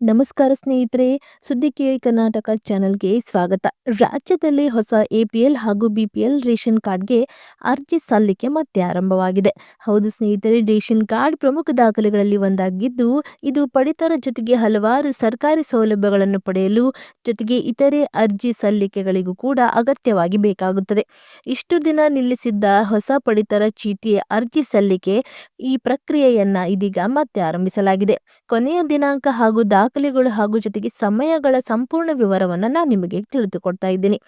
ನಮಸ್ಕಾರ ಸ್ನೇಹಿತರೆ ಸುದ್ದಿ ಕೇಳಿ ಕರ್ನಾಟಕ ಚಾನೆಲ್ಗೆ ಸ್ವಾಗತ. ರಾಜ್ಯದಲ್ಲಿ ಹೊಸ ಎಪಿಎಲ್ ಹಾಗೂ ಬಿಪಿಎಲ್ ರೇಷನ್ ಕಾರ್ಡ್ಗೆ ಅರ್ಜಿ ಸಲ್ಲಿಕೆ ಮತ್ತೆ ಆರಂಭವಾಗಿದೆ ಹೌದು ಸ್ನೇಹಿತರೆ, ರೇಷನ್ ಕಾರ್ಡ್ ಪ್ರಮುಖ ದಾಖಲೆಗಳಲ್ಲಿ ಒಂದಾಗಿದ್ದು, ಇದು ಪಡಿತರ ಜೊತೆಗೆ ಹಲವಾರು ಸರ್ಕಾರಿ ಸೌಲಭ್ಯಗಳನ್ನು ಪಡೆಯಲು ಜೊತೆಗೆ ಇತರೆ ಅರ್ಜಿ ಸಲ್ಲಿಕೆಗಳಿಗೂ ಕೂಡ ಅಗತ್ಯವಾಗಿ ಬೇಕಾಗುತ್ತದೆ. ಇಷ್ಟು ದಿನ ನಿಲ್ಲಿಸಿದ್ದ ಹೊಸ ಪಡಿತರ ಚೀಟಿಯ ಅರ್ಜಿ ಸಲ್ಲಿಕೆ ಈ ಪ್ರಕ್ರಿಯೆಯನ್ನ ಇದೀಗ ಮತ್ತೆ ಆರಂಭಿಸಲಾಗಿದೆ. ಕೊನೆಯ ದಿನಾಂಕ ಹಾಗೂ ದಾಖಲೆಗಳು ಹಾಗೂ ಜೊತೆಗೆ ಸಮಯಗಳ ಸಂಪೂರ್ಣ ವಿವರವನ್ನು ನಾನು ನಿಮಗೆ ತಿಳಿದುಕೊಡ್ತಾ ಇದ್ದೀನಿ.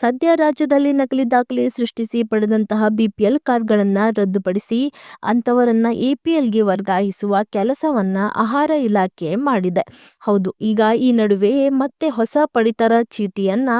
ಸದ್ಯ ರಾಜ್ಯದಲ್ಲಿ ನಕಲಿ ದಾಖಲೆ ಸೃಷ್ಟಿಸಿ ಪಡೆದಂತಹ ಬಿ ಪಿ ಎಲ್ ಕಾರ್ಡ್ಗಳನ್ನು ರದ್ದುಪಡಿಸಿ ಅಂಥವರನ್ನು ಎ ಪಿ ಎಲ್ಗೆ ವರ್ಗಾಯಿಸುವ ಕೆಲಸವನ್ನ ಆಹಾರ ಇಲಾಖೆ ಮಾಡಿದೆ. ಹೌದು, ಈಗ ಈ ನಡುವೆ ಮತ್ತೆ ಹೊಸ ಪಡಿತರ ಚೀಟಿಯನ್ನ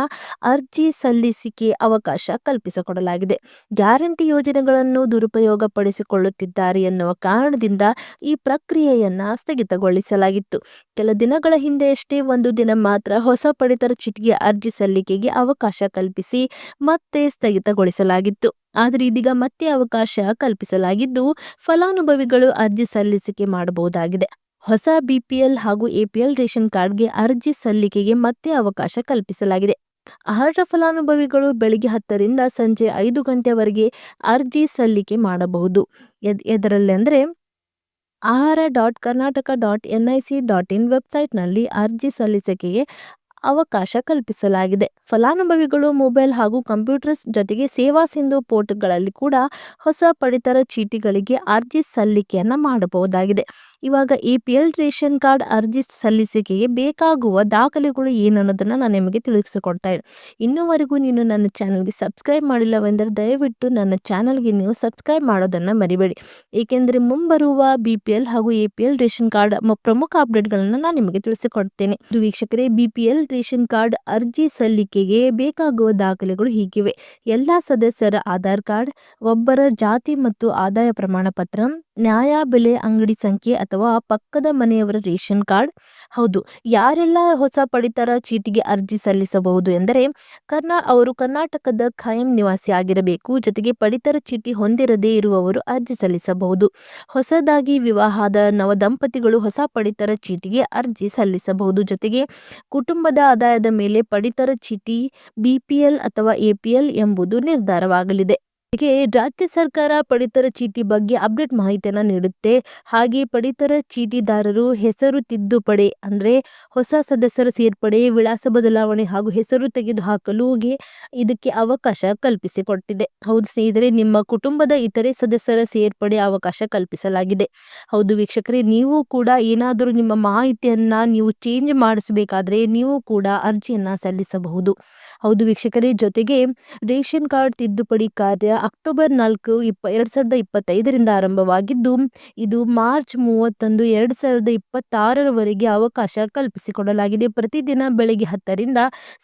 ಅರ್ಜಿ ಸಲ್ಲಿಸಿಕೆ ಅವಕಾಶ ಕಲ್ಪಿಸಿಕೊಡಲಾಗಿದೆ. ಗ್ಯಾರಂಟಿ ಯೋಜನೆಗಳನ್ನು ದುರುಪಯೋಗ ಪಡಿಸಿಕೊಳ್ಳುತ್ತಿದ್ದಾರೆ ಎನ್ನುವ ಕಾರಣದಿಂದ ಈ ಪ್ರಕ್ರಿಯೆಯನ್ನ ಸ್ಥಗಿತಗೊಳಿಸಲಾಗಿತ್ತು. ಕೆಲ ದಿನಗಳ ಹಿಂದೆಯಷ್ಟೇ ಒಂದು ದಿನ ಮಾತ್ರ ಹೊಸ ಪಡಿತರ ಚಿಟ್ಟಿಗೆ ಅರ್ಜಿ ಸಲ್ಲಿಕೆಗೆ ಅವಕಾಶ ಕಲ್ಪಿಸಿ ಮತ್ತೆ ಸ್ಥಗಿತಗೊಳಿಸಲಾಗಿತ್ತು. ಆದರೆ ಇದೀಗ ಮತ್ತೆ ಅವಕಾಶ ಕಲ್ಪಿಸಲಾಗಿದ್ದು ಫಲಾನುಭವಿಗಳು ಅರ್ಜಿ ಸಲ್ಲಿಸಿಕೆ ಮಾಡಬಹುದಾಗಿದೆ. ಹೊಸ ಬಿಪಿಎಲ್ ಹಾಗೂ ಎಪಿಎಲ್ ರೇಷನ್ ಕಾರ್ಡ್ಗೆ ಅರ್ಜಿ ಸಲ್ಲಿಕೆಗೆ ಮತ್ತೆ ಅವಕಾಶ ಕಲ್ಪಿಸಲಾಗಿದೆ. ಅರ್ಹ ಫಲಾನುಭವಿಗಳು ಬೆಳಿಗ್ಗೆ ಹತ್ತರಿಂದ ಸಂಜೆ ಐದು ಗಂಟೆವರೆಗೆ ಅರ್ಜಿ ಸಲ್ಲಿಕೆ ಮಾಡಬಹುದು. ಎದ್, ಎದರಲ್ಲಿ ಅಂದರೆ Ahara dot Karnataka dot N I C dot in ವೆಬ್ಸೈಟ್ನಲ್ಲಿ ಅರ್ಜಿ ಸಲ್ಲಿಸಿಕೆಗೆ ಅವಕಾಶ ಕಲ್ಪಿಸಲಾಗಿದೆ. ಫಲಾನುಭವಿಗಳು ಮೊಬೈಲ್ ಹಾಗೂ ಕಂಪ್ಯೂಟರ್ಸ್ ಜೊತೆಗೆ ಸೇವಾ ಸಿಂಧು ಪೋರ್ಟ್ಗಳಲ್ಲಿ ಕೂಡ ಹೊಸ ಪಡಿತರ ಚೀಟಿಗಳಿಗೆ ಅರ್ಜಿ ಸಲ್ಲಿಕೆಯನ್ನು ಮಾಡಬಹುದಾಗಿದೆ. ಇವಾಗ A P L ration card ಅರ್ಜಿ ಸಲ್ಲಿಸಿಕೆಗೆ ಬೇಕಾಗುವ ದಾಖಲೆಗಳು ಏನನ್ನೋದನ್ನು ನಾನು ನಿಮಗೆ ತಿಳಿಸಿಕೊಡ್ತಾ ಇದ್ದೆ ಇನ್ನೂವರೆಗೂ ನೀನು ನನ್ನ ಚಾನಲ್ಗೆ ಸಬ್ಸ್ಕ್ರೈಬ್ ಮಾಡಿಲ್ಲವೆಂದರೆ ದಯವಿಟ್ಟು ನನ್ನ ಚಾನಲ್ಗೆ ನೀವು ಸಬ್ಸ್ಕ್ರೈಬ್ ಮಾಡೋದನ್ನು ಮರಿಬೇಡಿ. ಏಕೆಂದರೆ ಮುಂಬರುವ ಬಿ ಪಿ ಎಲ್ ಹಾಗೂ A P L ration card ಪ್ರಮುಖ ಅಪ್ಡೇಟ್ಗಳನ್ನು ನಾನು ನಿಮಗೆ ತಿಳಿಸಿಕೊಡ್ತೇನೆ. ವೀಕ್ಷಕರೇ B P L ration card ಅರ್ಜಿ ಸಲ್ಲಿಕೆಗೆ ಬೇಕಾಗುವ ದಾಖಲೆಗಳು ಹೀಗಿವೆ. ಎಲ್ಲ ಸದಸ್ಯರ ಆಧಾರ್ ಕಾರ್ಡ್, ಒಬ್ಬರ ಜಾತಿ ಮತ್ತು ಆದಾಯ ಪ್ರಮಾಣ ಪತ್ರ ನ್ಯಾಯ ಬೆಲೆ ಅಂಗಡಿ ಸಂಖ್ಯೆ ಅಥವಾ ಪಕ್ಕದ ಮನೆಯವರ ರೇಷನ್ ಕಾರ್ಡ್? ಹೌದು. ಯಾರೆಲ್ಲ ಹೊಸ ಪಡಿತರ ಚೀಟಿಗೆ ಅರ್ಜಿ ಸಲ್ಲಿಸಬಹುದು ಎಂದರೆ ಕರ್ನಾ ಅವರು ಕರ್ನಾಟಕದ ಖಾಯಂ ನಿವಾಸಿ ಆಗಿರಬೇಕು. ಜೊತೆಗೆ ಪಡಿತರ ಚೀಟಿ ಹೊಂದಿರದೇ ಇರುವವರು ಅರ್ಜಿ ಸಲ್ಲಿಸಬಹುದು. ಹೊಸದಾಗಿ ವಿವಾಹದ ನವ ದಂಪತಿಗಳು ಹೊಸ ಪಡಿತರ ಚೀಟಿಗೆ ಅರ್ಜಿ ಸಲ್ಲಿಸಬಹುದು. ಜೊತೆಗೆ ಕುಟುಂಬದ ಆದಾಯದ ಮೇಲೆ ಪಡಿತರ ಚೀಟಿ ಬಿಪಿಎಲ್ ಅಥವಾ ಎಪಿಎಲ್ ಎಂಬುದು ನಿರ್ಧಾರವಾಗಲಿದೆ. ಹೀಗೆ ರಾಜ್ಯ ಸರ್ಕಾರ ಪಡಿತರ ಚೀಟಿ ಬಗ್ಗೆ ಅಪ್ಡೇಟ್ ಮಾಹಿತಿಯನ್ನು ನೀಡುತ್ತೆ. ಹಾಗೆ ಪಡಿತರ ಚೀಟಿದಾರರು ಹೆಸರು ತಿದ್ದುಪಡಿ ಅಂದರೆ ಹೊಸ ಸದಸ್ಯರ ಸೇರ್ಪಡೆ, ವಿಳಾಸ ಬದಲಾವಣೆ ಹಾಗೂ ಹೆಸರು ತೆಗೆದುಹಾಕಲು ಇದಕ್ಕೆ ಅವಕಾಶ ಕಲ್ಪಿಸಿಕೊಟ್ಟಿದೆ. ಹೌದು ಸ್ನೇಹಿತರೆ, ನಿಮ್ಮ ಕುಟುಂಬದ ಇತರೆ ಸದಸ್ಯರ ಸೇರ್ಪಡೆ ಅವಕಾಶ ಕಲ್ಪಿಸಲಾಗಿದೆ. ಹೌದು ವೀಕ್ಷಕರೇ, ನೀವು ಕೂಡ ಏನಾದರೂ ನಿಮ್ಮ ಮಾಹಿತಿಯನ್ನು ನೀವು ಚೇಂಜ್ ಮಾಡಿಸಬೇಕಾದ್ರೆ ನೀವು ಕೂಡ ಅರ್ಜಿಯನ್ನು ಸಲ್ಲಿಸಬಹುದು. ಹೌದು ವೀಕ್ಷಕರೇ, ಜೊತೆಗೆ ರೇಷನ್ ಕಾರ್ಡ್ ತಿದ್ದುಪಡಿ ಕಾರ್ಯ ಅಕ್ಟೋಬರ್ ನಾಲ್ಕು ಇಪ್ಪ, ಎರಡು ಸಾವಿರದ ಇಪ್ಪತ್ತೈದರಿಂದ ಆರಂಭವಾಗಿದ್ದು, ಇದು ಮಾರ್ಚ್ ಮೂವತ್ತೊಂದು ಎರಡು ಸಾವಿರದ ಇಪ್ಪತ್ತಾರರವರೆಗೆ ಅವಕಾಶ ಕಲ್ಪಿಸಿಕೊಡಲಾಗಿದೆ. ಪ್ರತಿದಿನ ಬೆಳಗ್ಗೆ ಹತ್ತರಿಂದ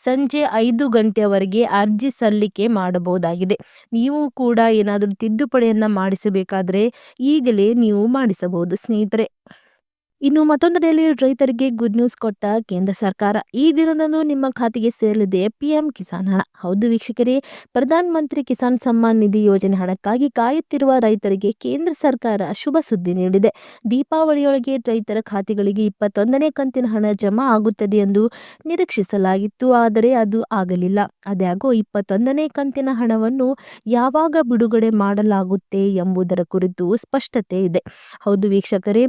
ಸಂಜೆ ಐದು ಗಂಟೆಯವರೆಗೆ ಅರ್ಜಿ ಸಲ್ಲಿಕೆ ಮಾಡಬಹುದಾಗಿದೆ. ನೀವು ಕೂಡ ಏನಾದರೂ ತಿದ್ದುಪಡಿಯನ್ನು ಮಾಡಿಸಬೇಕಾದರೆ ಈಗಲೇ ನೀವು ಮಾಡಿಸಬಹುದು. ಸ್ನೇಹಿತರೆ. ಇನ್ನು ಮತ್ತೊಂದೆಡೆಯಲ್ಲಿ ರೈತರಿಗೆ ಗುಡ್ ನ್ಯೂಸ್ ಕೊಟ್ಟ ಕೇಂದ್ರ ಸರ್ಕಾರ ಈ ದಿನದಂದು ನಿಮ್ಮ ಖಾತೆಗೆ ಸೇರಲಿದೆ. ಪಿಎಂ ಕಿಸಾನ್ ಹಣ. ಹೌದು ವೀಕ್ಷಕರೇ, ಪ್ರಧಾನ ಮಂತ್ರಿ ಕಿಸಾನ್ ಸಮ್ಮಾನ್ ನಿಧಿ ಯೋಜನೆ ಹಣಕ್ಕಾಗಿ ಕಾಯುತ್ತಿರುವ ರೈತರಿಗೆ ಕೇಂದ್ರ ಸರ್ಕಾರ ಶುಭ ಸುದ್ದಿ ನೀಡಿದೆ. ದೀಪಾವಳಿಯೊಳಗೆ ರೈತರ ಖಾತೆಗಳಿಗೆ ಇಪ್ಪತ್ತೊಂದನೇ ಕಂತಿನ ಹಣ ಜಮಾ ಆಗುತ್ತದೆ ಎಂದು ನಿರೀಕ್ಷಿಸಲಾಗಿತ್ತು, ಆದರೆ ಅದು ಆಗಲಿಲ್ಲ. ಅದ್ಯಾಗೋ ಇಪ್ಪತ್ತೊಂದನೇ ಕಂತಿನ ಹಣವನ್ನು ಯಾವಾಗ ಬಿಡುಗಡೆ ಮಾಡಲಾಗುತ್ತೆ ಎಂಬುದರ ಕುರಿತು ಸ್ಪಷ್ಟತೆ ಇದೆ. ಹೌದು ವೀಕ್ಷಕರೇ,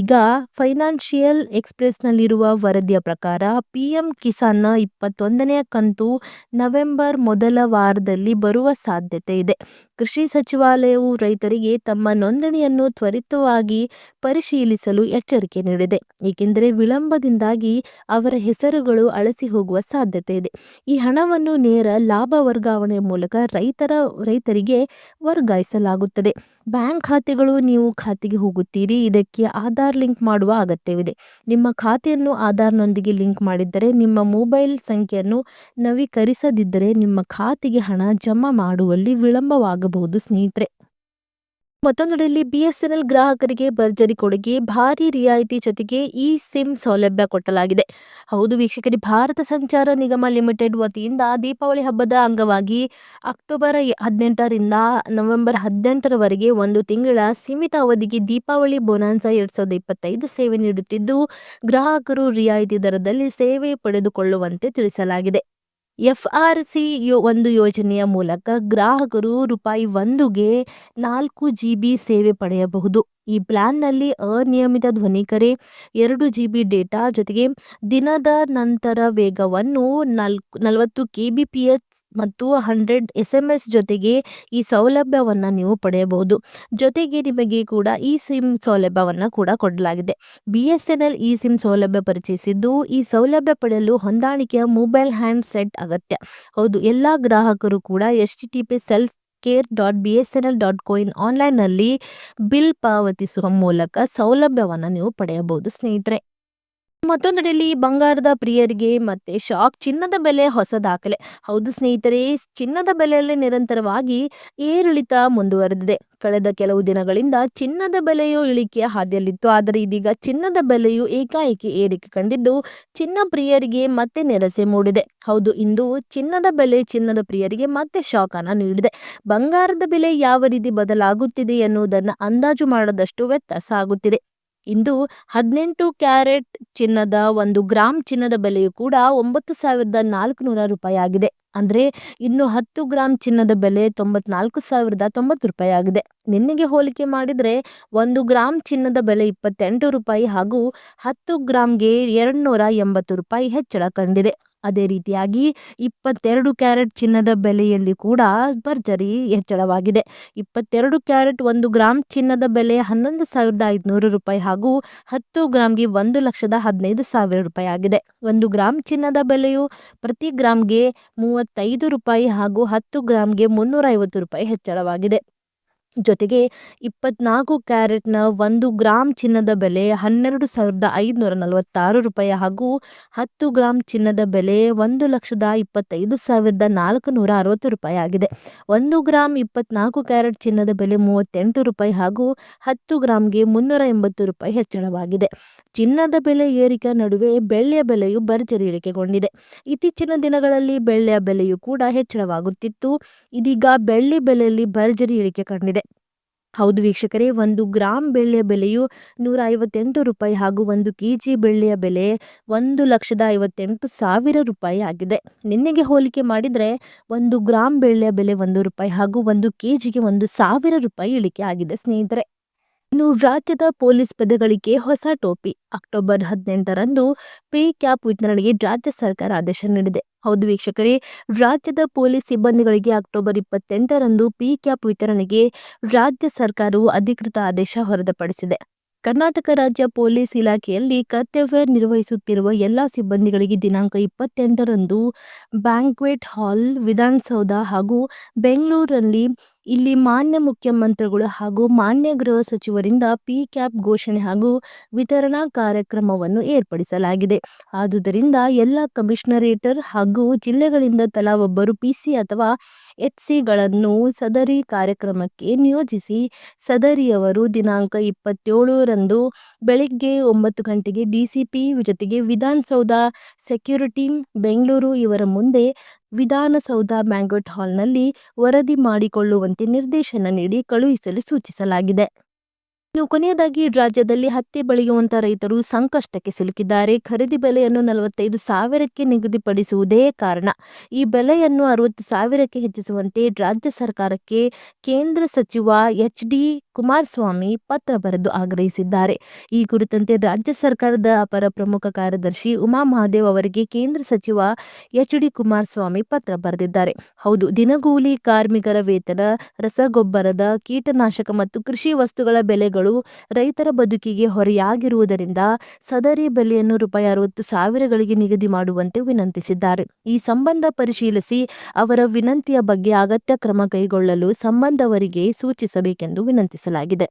ಈಗ ಫೈನಾನ್ಷಿಯಲ್ ಎಕ್ಸ್‌ಪ್ರೆಸ್‌ನಲ್ಲಿರುವ ವರದಿಯ ಪ್ರಕಾರ, ಪಿಎಂ ಕಿಸಾನ್‌ನ ಇಪ್ಪತ್ತೊಂದನೆಯ ಕಂತು ನವೆಂಬರ್ ಮೊದಲ ವಾರದಲ್ಲಿ ಬರುವ ಸಾಧ್ಯತೆ ಇದೆ. ಕೃಷಿ ಸಚಿವಾಲಯವು ರೈತರಿಗೆ ತಮ್ಮ ನೋಂದಣಿಯನ್ನು ತ್ವರಿತವಾಗಿ ಪರಿಶೀಲಿಸಲು ಎಚ್ಚರಿಕೆ ನೀಡಿದೆ. ಏಕೆಂದರೆ, ವಿಳಂಬದಿಂದಾಗಿ ಅವರ ಹೆಸರುಗಳು ಅಳಸಿ ಹೋಗುವ ಸಾಧ್ಯತೆ ಇದೆ. ಈ ಹಣವನ್ನು ನೇರ ಲಾಭ ವರ್ಗಾವಣೆ ಮೂಲಕ ರೈತರ, ರೈತರಿಗೆ ವರ್ಗಾಯಿಸಲಾಗುತ್ತದೆ. ಬ್ಯಾಂಕ್ ಖಾತೆಗಳು ನೀವು ಖಾತೆಗೆ ಹೋಗುತ್ತೀರಿ. ಇದಕ್ಕೆ ಆಧಾರ್ ಲಿಂಕ್ ಮಾಡುವ ಅಗತ್ಯವಿದೆ. ನಿಮ್ಮ ಖಾತೆಯನ್ನು ಆಧಾರ್ನೊಂದಿಗೆ ಲಿಂಕ್ ಮಾಡಿದ್ದರೆ ನಿಮ್ಮ ಮೊಬೈಲ್ ಸಂಖ್ಯೆಯನ್ನು ನವೀಕರಿಸದಿದ್ದರೆ ನಿಮ್ಮ ಖಾತೆಗೆ ಹಣ ಜಮಾ ಮಾಡುವಲ್ಲಿ ವಿಳಂಬವಾಗಬಹುದು ಸ್ನೇಹಿತರೆ. ಮತ್ತೊಂದೆಡೆಯಲ್ಲಿ ಬಿಎಸ್ಎನ್ಎಲ್ ಗ್ರಾಹಕರಿಗೆ ಭರ್ಜರಿ ಕೊಡುಗೆ, ಭಾರಿ ರಿಯಾಯಿತಿ ಜೊತೆಗೆ ಇ ಸಿಮ್ ಸೌಲಭ್ಯ ಕೊಟ್ಟಲಾಗಿದೆ. ಹೌದು ವೀಕ್ಷಕರಿ, ಭಾರತ ಸಂಚಾರ ನಿಗಮ ಲಿಮಿಟೆಡ್ ವತಿಯಿಂದ ದೀಪಾವಳಿ ಹಬ್ಬದ ಅಂಗವಾಗಿ ಅಕ್ಟೋಬರ್ ಹದಿನೆಂಟರಿಂದ ನವೆಂಬರ್ ಹದಿನೆಂಟರವರೆಗೆ ಒಂದು ತಿಂಗಳ ಸೀಮಿತ ಅವಧಿಗೆ ದೀಪಾವಳಿ ಬೋನಾನ್ಸಾ ಎರಡ್ ಸಾವಿರದ ಇಪ್ಪತ್ತೈದು ಸೇವೆ ನೀಡುತ್ತಿದ್ದು, ಗ್ರಾಹಕರು ರಿಯಾಯಿತಿ ದರದಲ್ಲಿ ಸೇವೆ ಪಡೆದುಕೊಳ್ಳುವಂತೆ ತಿಳಿಸಲಾಗಿದೆ. ಎಫ್ಆರ್ಸಿ ಒಂದು ಯೋಜನೆಯ ಮೂಲಕ ಗ್ರಾಹಕರು ರೂಪಾಯಿ ಒಂದುಗೆ ನಾಲ್ಕು ಜಿ ಬಿ ಸೇವೆ ಪಡೆಯಬಹುದು. ಈ ಪ್ಲಾನ್ನಲ್ಲಿ ಅನಿಯಮಿತ ಧ್ವನಿ ಕರೆ, ಎರಡು ಜಿ ಬಿ ಡೇಟಾ ಜೊತೆಗೆ ದಿನದ ನಂತರ ವೇಗವನ್ನು ನಾಲ್ಕು, ನಲವತ್ತು ಕೆ ಬಿ ಪಿ ಎಚ್ ಮತ್ತು ಹಂಡ್ರೆಡ್ ಎಸ್ ಎಂ ಎಸ್ ಜೊತೆಗೆ ಈ ಸೌಲಭ್ಯವನ್ನು ನೀವು ಪಡೆಯಬಹುದು. ಜೊತೆಗೆ ನಿಮಗೆ ಕೂಡ ಈ ಸಿಮ್ ಸೌಲಭ್ಯವನ್ನು ಕೂಡ ಕೊಡಲಾಗಿದೆ. ಬಿ ಎಸ್ ಎನ್ ಎಲ್ ಈ ಸಿಮ್ ಸೌಲಭ್ಯ ಪರಿಚಯಿಸಿದ್ದು, ಈ ಸೌಲಭ್ಯ ಪಡೆಯಲು ಹೊಂದಾಣಿಕೆಯ ಮೊಬೈಲ್ ಹ್ಯಾಂಡ್ ಸೆಟ್ ಅಗತ್ಯ. ಹೌದು, ಎಲ್ಲ ಗ್ರಾಹಕರು ಕೂಡ H T T P self care dot B S N L dot co in ಆನ್ಲೈನ್ನಲ್ಲಿ ಬಿಲ್ ಪಾವತಿಸುವ ಮೂಲಕ ಸೌಲಭ್ಯವನ್ನು ನೀವು ಪಡೆಯಬಹುದು ಸ್ನೇಹಿತರೆ. ಮತ್ತೊಂದೆಡೆಯಲ್ಲಿ ಬಂಗಾರದ ಪ್ರಿಯರಿಗೆ ಮತ್ತೆ ಶಾಕ್, ಚಿನ್ನದ ಬೆಲೆ ಹೊಸ ದಾಖಲೆ. ಹೌದು ಸ್ನೇಹಿತರೆ, ಚಿನ್ನದ ಬೆಲೆಯಲ್ಲಿ ನಿರಂತರವಾಗಿ ಏರಿಳಿತ ಮುಂದುವರೆದಿದೆ. ಕಳೆದ ಕೆಲವು ದಿನಗಳಿಂದ ಚಿನ್ನದ ಬೆಲೆಯು ಇಳಿಕೆಯ ಹಾದಿಯಲ್ಲಿತ್ತು. ಆದರೆ ಇದೀಗ ಚಿನ್ನದ ಬೆಲೆಯು ಏಕಾಏಕಿ ಏರಿಕೆ ಕಂಡಿದ್ದು, ಚಿನ್ನ ಪ್ರಿಯರಿಗೆ ಮತ್ತೆ ನೆರಸೆ ಮೂಡಿದೆ. ಹೌದು, ಇಂದು ಚಿನ್ನದ ಬೆಲೆ ಚಿನ್ನದ ಪ್ರಿಯರಿಗೆ ಮತ್ತೆ ಶಾಕ್ ಅನ್ನ ನೀಡಿದೆ. ಬಂಗಾರದ ಬೆಲೆ ಯಾವ ರೀತಿ ಬದಲಾಗುತ್ತಿದೆ ಎನ್ನುವುದನ್ನು ಅಂದಾಜು ಮಾಡದಷ್ಟು ವ್ಯತ್ಯಾಸ ಆಗುತ್ತಿದೆ. ಇಂದು ಹದಿನೆಂಟು ಕ್ಯಾರೆಟ್ ಚಿನ್ನದ ಒಂದು ಗ್ರಾಮ್ ಚಿನ್ನದ ಬೆಲೆಯು ಕೂಡ ಒಂಬತ್ತು ಸಾವಿರದ ನಾಲ್ಕುನೂರ ರೂಪಾಯಿ ಆಗಿದೆ ಅಂದರೆ ಇನ್ನು ಹತ್ತು ಗ್ರಾಮ್ ಚಿನ್ನದ ಬೆಲೆ ತೊಂಬತ್ನಾಲ್ಕು ಸಾವಿರದ ತೊಂಬತ್ತು ರೂಪಾಯಿ ಆಗಿದೆ ನಿನ್ನೆಗೆ ಹೋಲಿಕೆ ಮಾಡಿದರೆ ಒಂದು ಗ್ರಾಮ್ ಚಿನ್ನದ ಬೆಲೆ ಇಪ್ಪತ್ತೆಂಟು ರೂಪಾಯಿ ಹಾಗೂ ಹತ್ತು ಗ್ರಾಮ್ಗೆ ಎರಡು ನೂರ ಎಂಬತ್ತು ರೂಪಾಯಿ ಹೆಚ್ಚಳ ಕಂಡಿದೆ. ಅದೇ ರೀತಿಯಾಗಿ ಇಪ್ಪತ್ತೆರಡು ಕ್ಯಾರೆಟ್ ಚಿನ್ನದ ಬೆಲೆಯಲ್ಲಿ ಕೂಡ ಭರ್ಜರಿ ಹೆಚ್ಚಳವಾಗಿದೆ. ಇಪ್ಪತ್ತೆರಡು ಕ್ಯಾರೆಟ್ ಒಂದು ಗ್ರಾಮ್ ಚಿನ್ನದ ಬೆಲೆ ಹನ್ನೊಂದು ಸಾವಿರದ ಐದುನೂರು ರೂಪಾಯಿ ಹಾಗೂ ಹತ್ತು ಗ್ರಾಮ್ಗೆ ಒಂದು ಲಕ್ಷದ ಹದಿನೈದು ಸಾವಿರ ರೂಪಾಯಿ ಆಗಿದೆ. ಒಂದು ಗ್ರಾಮ್ ಚಿನ್ನದ ಬೆಲೆಯು ಪ್ರತಿ ಗ್ರಾಮ್ಗೆ ಮೂವತ್ತೈದು ರೂಪಾಯಿ ಹಾಗೂ ಹತ್ತು ಗ್ರಾಮ್ಗೆ ಮುನ್ನೂರ ಐವತ್ತು ರೂಪಾಯಿ ಹೆಚ್ಚಳವಾಗಿದೆ. ಜೊತೆಗೆ ಇಪ್ಪತ್ನಾಲ್ಕು ಕ್ಯಾರೆಟ್ನ ಒಂದು ಗ್ರಾಮ್ ಚಿನ್ನದ ಬೆಲೆ ಹನ್ನೆರಡು ಸಾವಿರದ ಐದುನೂರ ನಲವತ್ತಾರು ರೂಪಾಯಿ ಹಾಗೂ ಹತ್ತು ಗ್ರಾಮ್ ಚಿನ್ನದ ಬೆಲೆ ಒಂದು ಲಕ್ಷದ ಇಪ್ಪತ್ತೈದು ಸಾವಿರದ ನಾಲ್ಕು ನೂರ ಅರವತ್ತು ರೂಪಾಯಿ ಆಗಿದೆ. ಒಂದು ಗ್ರಾಮ್ ಇಪ್ಪತ್ನಾಲ್ಕು ಕ್ಯಾರೆಟ್ ಚಿನ್ನದ ಬೆಲೆ ಮೂವತ್ತೆಂಟು ರೂಪಾಯಿ ಹಾಗೂ ಹತ್ತು ಗ್ರಾಮ್ಗೆ ಮುನ್ನೂರ ಎಂಬತ್ತು ರೂಪಾಯಿ ಹೆಚ್ಚಳವಾಗಿದೆ. ಚಿನ್ನದ ಬೆಲೆ ಏರಿಕೆ ನಡುವೆ ಬೆಳ್ಳಿಯ ಬೆಲೆಯು ಭರ್ಜರಿ ಇಳಿಕೆಗೊಂಡಿದೆ ಇತ್ತೀಚಿನ ದಿನಗಳಲ್ಲಿ ಬೆಳ್ಳಿಯ ಬೆಲೆಯು ಕೂಡ ಹೆಚ್ಚಳವಾಗುತ್ತಿತ್ತು. ಇದೀಗ ಬೆಳ್ಳಿ ಬೆಲೆಯಲ್ಲಿ ಭರ್ಜರಿ ಇಳಿಕೆ ಕಂಡಿದೆ. ಹೌದು ವೀಕ್ಷಕರೇ, ಒಂದು ಗ್ರಾಮ್ ಬೆಳ್ಳಿಯ ಬೆಲೆಯು ನೂರ ಐವತ್ತೆಂಟು ರೂಪಾಯಿ ಹಾಗೂ ಒಂದು ಕೆ ಜಿ ಬೆಳ್ಳಿಯ ಬೆಲೆ ಒಂದು ಲಕ್ಷದ ಐವತ್ತೆಂಟು ಸಾವಿರ ರೂಪಾಯಿ ಆಗಿದೆ. ನಿನ್ನೆಗೆ ಹೋಲಿಕೆ ಮಾಡಿದರೆ ಒಂದು ಗ್ರಾಮ್ ಬೆಳ್ಳಿಯ ಬೆಲೆ ಒಂದು ರೂಪಾಯಿ ಹಾಗೂ ಒಂದು ಕೆ ಜಿಗೆ ಒಂದು ಸಾವಿರ ರೂಪಾಯಿ ಇಳಿಕೆ ಆಗಿದೆ. ಸ್ನೇಹಿತರೆ ಇನ್ನು ರಾಜ್ಯದ ಪೊಲೀಸ್ ಪದಗಳಿಗೆ ಹೊಸ ಟೋಪಿ. ಅಕ್ಟೋಬರ್ ಹದಿನೆಂಟರಂದು ಪೇ ಕ್ಯಾಪ್ ವಿತರಣೆಗೆ ರಾಜ್ಯ ಸರ್ಕಾರ ಆದೇಶ ನೀಡಿದೆ. ಹೌದು ವೀಕ್ಷಕರೇ, ರಾಜ್ಯದ ಪೊಲೀಸ್ ಸಿಬ್ಬಂದಿಗಳಿಗೆ ಅಕ್ಟೋಬರ್ ಇಪ್ಪತ್ತೆಂಟರಂದು ಪಿ ಕ್ಯಾಪ್ ವಿತರಣೆಗೆ ರಾಜ್ಯ ಸರ್ಕಾರವು ಅಧಿಕೃತ ಆದೇಶ ಹೊರತುಪಡಿಸಿದೆ. ಕರ್ನಾಟಕ ರಾಜ್ಯ ಪೊಲೀಸ್ ಇಲಾಖೆಯಲ್ಲಿ ಕರ್ತವ್ಯ ನಿರ್ವಹಿಸುತ್ತಿರುವ ಎಲ್ಲ ಸಿಬ್ಬಂದಿಗಳಿಗೆ ದಿನಾಂಕ ಇಪ್ಪತ್ತೆಂಟರಂದು ಬ್ಯಾಂಕ್ವೆಟ್ ಹಾಲ್, ವಿಧಾನಸೌಧ ಹಾಗೂ ಬೆಂಗಳೂರಲ್ಲಿ ಇಲ್ಲಿ ಮಾನ್ಯ ಮುಖ್ಯಮಂತ್ರಿಗಳು ಹಾಗೂ ಮಾನ್ಯ ಗೃಹ ಸಚಿವರಿಂದ ಪಿ ಕ್ಯಾಪ್ ಘೋಷಣೆ ಹಾಗೂ ವಿತರಣಾ ಕಾರ್ಯಕ್ರಮವನ್ನು ಏರ್ಪಡಿಸಲಾಗಿದೆ. ಆದುದರಿಂದ ಎಲ್ಲ ಕಮಿಷನರೇಟರ್ ಹಾಗೂ ಜಿಲ್ಲೆಗಳಿಂದ ತಲಾ ಒಬ್ಬರು ಪಿಸಿ ಅಥವಾ ಎಚ್ ಸಿಗಳನ್ನು ಸದರಿ ಕಾರ್ಯಕ್ರಮಕ್ಕೆ ನಿಯೋಜಿಸಿ, ಸದರಿಯವರು ದಿನಾಂಕ ಇಪ್ಪತ್ತೇಳರಂದು ಬೆಳಿಗ್ಗೆ ಒಂಬತ್ತು ಗಂಟೆಗೆ ಡಿಸಿಪಿ ಜೊತೆಗೆ ವಿಧಾನಸೌಧ ಸೆಕ್ಯೂರಿಟಿ, ಬೆಂಗಳೂರು ಇವರ ಮುಂದೆ ವಿಧಾನಸೌಧ ಬ್ಯಾಂಕ್ವೆಟ್ ಹಾಲ್ನಲ್ಲಿ ವರದಿ ಮಾಡಿಕೊಳ್ಳುವಂತೆ ನಿರ್ದೇಶನ ನೀಡಿ ಕಳುಹಿಸಲು ಸೂಚಿಸಲಾಗಿದೆ. ಇನ್ನು ಕೊನೆಯದಾಗಿ ರಾಜ್ಯದಲ್ಲಿ ಹತ್ತಿ ಬೆಳೆಯುವಂತ ರೈತರು ಸಂಕಷ್ಟಕ್ಕೆ ಸಿಲುಕಿದ್ದಾರೆ. ಖರೀದಿ ಬೆಲೆಯನ್ನು ನಲವತ್ತೈದು ಸಾವಿರಕ್ಕೆ ನಿಗದಿಪಡಿಸುವುದೇ ಕಾರಣ. ಈ ಬೆಲೆಯನ್ನು ಅರವತ್ತು ಸಾವಿರಕ್ಕೆ ಹೆಚ್ಚಿಸುವಂತೆ ರಾಜ್ಯ ಸರ್ಕಾರಕ್ಕೆ ಕೇಂದ್ರ ಸಚಿವ ಎಚ್ ಡಿ ಕುಮಾರಸ್ವಾಮಿ ಪತ್ರ ಬರೆದು ಆಗ್ರಹಿಸಿದ್ದಾರೆ. ಈ ಕುರಿತಂತೆ ರಾಜ್ಯ ಸರ್ಕಾರದ ಅಪರ ಪ್ರಮುಖ ಕಾರ್ಯದರ್ಶಿ ಉಮಾ ಮಹಾದೇವ್ ಅವರಿಗೆ ಕೇಂದ್ರ ಸಚಿವ ಎಚ್ ಡಿ ಕುಮಾರಸ್ವಾಮಿ ಪತ್ರ ಬರೆದಿದ್ದಾರೆ. ಹೌದು, ದಿನಗೂಲಿ ಕಾರ್ಮಿಕರ ವೇತನ, ರಸಗೊಬ್ಬರದ, ಕೀಟನಾಶಕ ಮತ್ತು ಕೃಷಿ ವಸ್ತುಗಳ ಬೆಲೆಗಳು ರೈತರ ಬದುಕಿಗೆ ಹೊರೆಯಾಗಿರುವುದರಿಂದ ಸದರಿ ಬೆಲೆಯನ್ನು ರೂಪಾಯಿ ಅರವತ್ತು ಸಾವಿರಗಳಿಗೆ ನಿಗದಿ ಮಾಡುವಂತೆ ವಿನಂತಿಸಿದ್ದಾರೆ. ಈ ಸಂಬಂಧ ಪರಿಶೀಲಿಸಿ ಅವರ ವಿನಂತಿಯ ಬಗ್ಗೆ ಅಗತ್ಯ ಕ್ರಮ ಕೈಗೊಳ್ಳಲು ಸಂಬಂಧವರಿಗೆ ಸೂಚಿಸಬೇಕೆಂದು ವಿನಂತಿಸಲಾಗಿದೆ